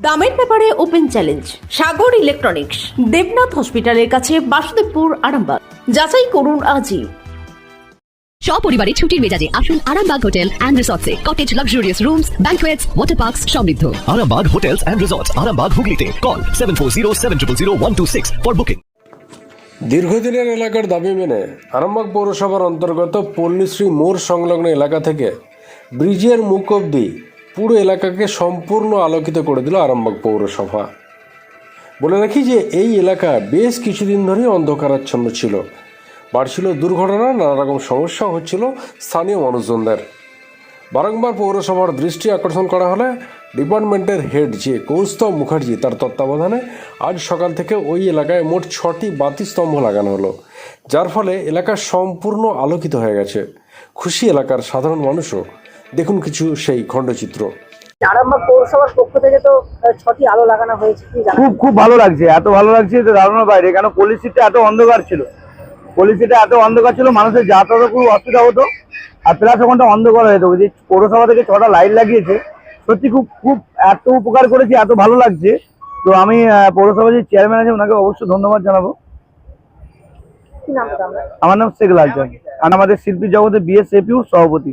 দামের ব্যাপারে open challenge Sagar electronics Debnath হসপিটালের কাছে বাসুদেবপুর আরামবাগ। যাচাই করুন আজই। সপরিবারে ছুটির মেজাজে আসুন Arambagh hotel and রিসর্টসে। Cottage luxurious rooms banquets water parks সমৃদ্ধ। Arambag Hotels and Resorts, Arambag Hooghly Call 740 for booking. দীর্ঘদিনের এলাকার দাবি মেনে আরামবাগ পৌরসভার অন্তর্গত পল্লীশ্রী মোড় সংলগ্ন এলাকা থেকে ব্রিজের মুখ অবধি পুরো এলাকাকে সম্পূর্ণ আলোকিত করে দিল আরামবাগ পৌরসভা। বলে রাখি যে এই এলাকা বেশ কিছুদিন ধরেই অন্ধকারাচ্ছন্ন ছিল। বাড়ছিল দুর্ঘটনা নানা রকম সমস্যা হচ্ছিল স্থানীয় মানুষজনদের। বারংবার পৌরসভার দৃষ্টি আকর্ষণ করা হলে ডিপার্টমেন্টের হেড যে কৌস্তব মুখার্জি, তার তত্ত্বাবধানে আজ সকাল থেকে ওই এলাকায় মোট ছটি বাতি স্তম্ভ লাগানো হলো, যার ফলে এলাকা সম্পূর্ণ আলোকিত হয়ে গেছে। খুশি এলাকার সাধারণ মানুষও। দেখুন কিছু সেই খণ্ডচিত্র। আরামবাগ পৌরসভার পক্ষ থেকে তো ছটি আলো লাগানো হয়েছে খুব খুব ভালো লাগছে এত ভালো লাগছে ধারণার বাইরে কেন পলিসিটা এত অন্ধকার ছিল? পলিসিটা এত অন্ধকার ছিল মানুষের যাতায়াতে খুব অসুবিধা হতো আর প্লাস ওখানটা অন্ধকার হয়ে যেত। ওই যে পৌরসভা থেকে ছটা লাইট লাগিয়েছে সত্যি খুব খুব এত উপকার করেছে এত ভালো লাগছে। তো আমি পৌরসভার যে চেয়ারম্যান আছে ওনাকে অবশ্যই ধন্যবাদ জানাব। কি নাম দাদা আমরা নাম শেখ লালচান আর আমাদের শিল্পী জগতে বিএসএপিউ সভাপতি।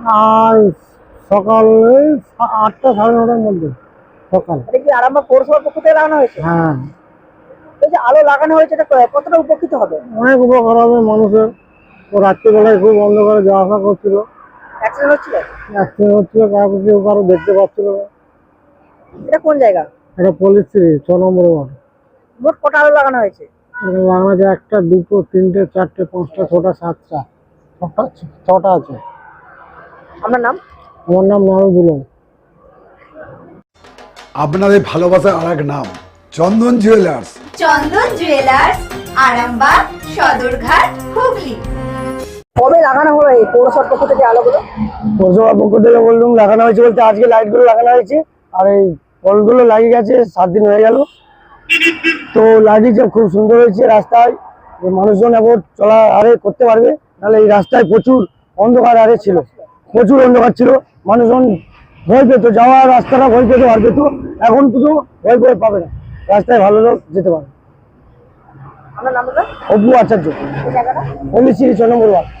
আর সকাল আটটা সাড়ে নটার মধ্যে সকাল। এটা কি আরামবাগ পৌরসভার পক্ষ থেকে লাগানো হয়েছে? হ্যাঁ। এই যে আলো লাগানো হয়েছে এটা কতটা উপকৃত হবে? অনেক উপকার হবে মানুষের। ও রাত্রিবেলায় খুব অন্ধকারে যাওয়া আসা করছিল। অ্যাক্সিডেন্ট হচ্ছিল? অ্যাক্সিডেন্ট হচ্ছিল কারও কেউ কারও দেখতে পাচ্ছিল না। এটা কোন জায়গা? এটা ছ নম্বর ওয়ার্ড। মোট কটা আলো লাগানো হয়েছে? এখানে লাগানো আছে একটা দুটো তিনটে চারটে পাঁচটা ছটা সাতটা। ছটা ছটা আছে। আপনার নাম? আমার নাম নারুদুল আপনাদের ভালোবাসার আর এক নাম চন্দন জুয়েলার্স চন্দন জুয়েলার্স আরামবাগ সদরঘাট হুগলি। কবে লাগানো হলো এই পৌরসভার পক্ষ থেকে আলোগুলো? পৌরসভার পক্ষ থেকে বললাম লাগানো হয়েছে বলতে আজকে লাইটগুলো লাগানো হয়েছে আর এই বলগুলো লাগিয়ে গেছে সাত দিন হয়ে গেল। তো লাগিয়েছে খুব সুন্দর হয়েছে রাস্তায় যে মানুষজন এখন চলা আরে করতে পারবে নাহলে এই রাস্তায় প্রচুর অন্ধকার আরে ছিল। প্রচুর অন্ধকার ছিল মানুষজন ভয় পেত যাওয়া রাস্তাটা ভয় পেত আর পেত। এখন কিছু ভয় ভয় পাবে না। রাস্তায় ভালো লোক যেতে পারে। অপু আচার্য। পল্লিশ্রী নম্বর ওয়ার্ড